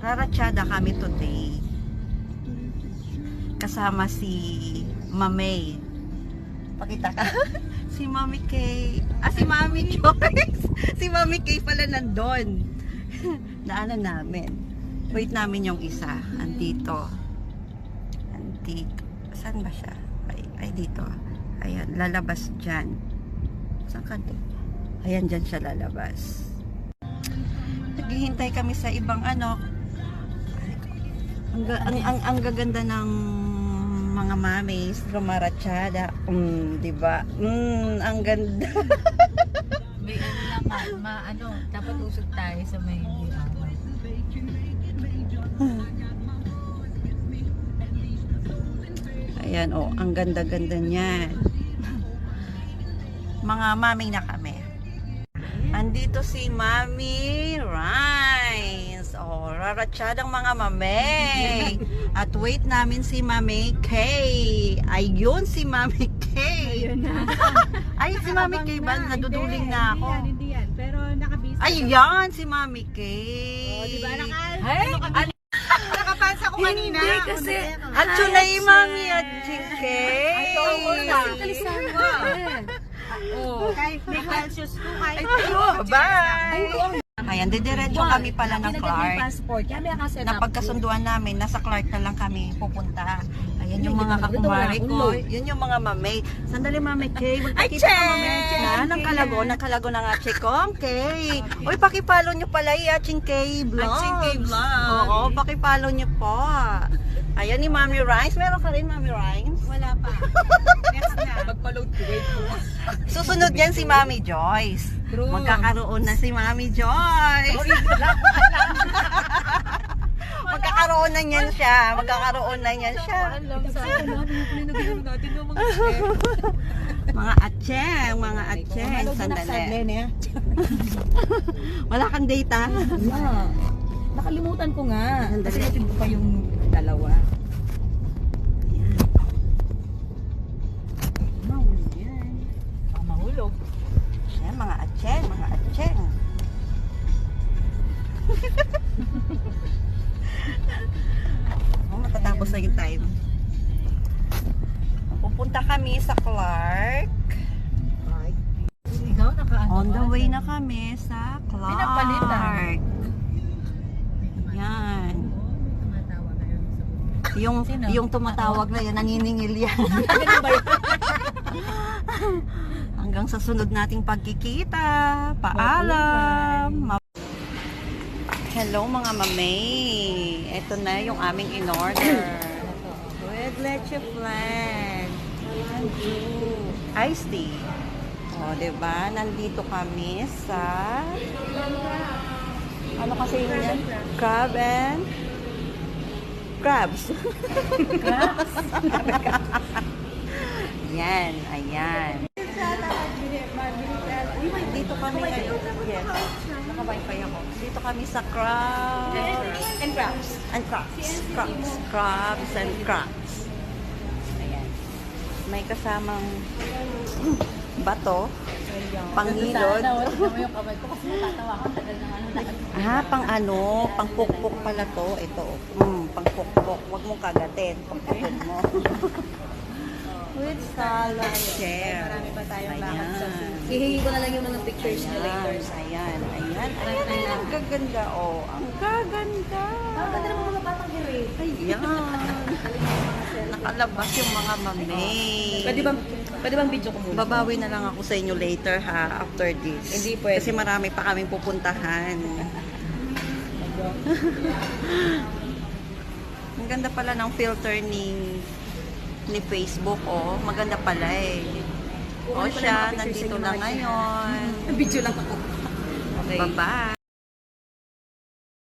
Raratsada kami today. Kasama si Mamay. Pakita ka. si Mami Kay. Ah, si Mami Joyce. si Mami Kay pala nandun. Daanan namin. Wait namin yung isa. Andito. Andito. Saan ba siya? Ay, ay dito. Ayan, lalabas dyan. Saan kanto? Ayan, dyan siya lalabas. Naghihintay kami sa ibang ano. Ang, ang, ang, ang gaganda ng mga mamis, rumarachada. Mm, di ba? Mm, ang ganda. May ano lang ma, ma ano, dapat usog tayo sa may. Ayan, oh, ang ganda-ganda niyan. Mga maming na kami. Andito si Mami Rines. Oh, raratsadang mga mame. At wait namin si Mami Kay. Ayun si Mami Kay. Ayun na. Ay, si Mami Kay ba? Naduduling na ako. Hindi yan, hindi yan. Pero nakabisa. Ayan, si Mami Kay. Oh, di ba? Naka, Hey, ano, nakapansa ko kanina. Hindi kasi, at yung Mami at Kay. Ay, oo na. Kalisan mo. Oh. Kahit may calcius ko, kahit Bye! Ayan, didiretso kami pala ng Clark. passport. Kaya may kasi Napagkasunduan namin, nasa Clark na lang kami pupunta. Ayan yung mga kakumari ko. Yun yung mga mamay. Sandali, Mami Kay. Magpakita ka, Mami. Na, ng kalago. Ng kalago ng Achi Kong Kay. Uy, pakipalo nyo pala yung Aching Kay Vlogs. Aching Kay Vlogs. Oo, pakipalo nyo po. Ayan ni Mami Rines. Meron ka rin, Mami Rines? Wala pa. Next na. Magpa-load ko, wait mo. Susunod yan si Mami Joyce. True. Magkakaroon na si Mami Joyce. Magkakaroon na niyan siya. Magkakaroon na niyan siya. Alam ano, ano natin ng mga. Mga atseng, mga atseng. Sandali. Wala kang data. Nakalimutan ko nga. Kasi natin ko pa yung dalawa. Mahulog yan. Ang mahulog. Mga atseng, mga atseng. oh, matatapos na yung time. Pupunta kami sa Clark. Ikaw nakaano On the way na kami sa Clark. Pinapalitan. Yan. Yung Sino? yung tumatawag na yan, naniningil yan. Hanggang sa sunod nating pagkikita. Paalam. Hello mga mamay. Ito na yung aming in-order. With leche flan. Iced tea. O, diba? Nandito kami sa... Ano kasi yun yan? Crab and... Crabs. Yan, ayan. Dito kami ngayon. Yes. Naka-wifi ako. Dito kami sa crabs. And crabs. And crabs. Crabs. Crabs and crabs. Ayan. May kasamang bato. Pangilod. Sana, wala naman yung kamay ko kasi natatawa ka. Tagal ng ano. Ah, pang ano, pang pukpok pala to. Ito, mm, pang pukpok. Huwag mong kagatin. Pukpukin mo. With salad share. Marami pa tayong lakad sa. Hihingi ko na lang yung mga pictures niya later. Ayan, ayan. Ayan, ayan. Ang gaganda, oh. Ang gaganda. Ang ganda ng mga batang hiray. Ayan. Nakalabas yung mga mami. Pwede bang, pwede bang video ko muna? Babawi na lang ako sa inyo later ha, after this. Hindi pwede. Kasi marami pa kaming pupuntahan. Ang ganda pala ng filter ni ni Facebook, oh. Maganda pala eh. O siya, nandito na ngayon. Video lang ako. Bye-bye.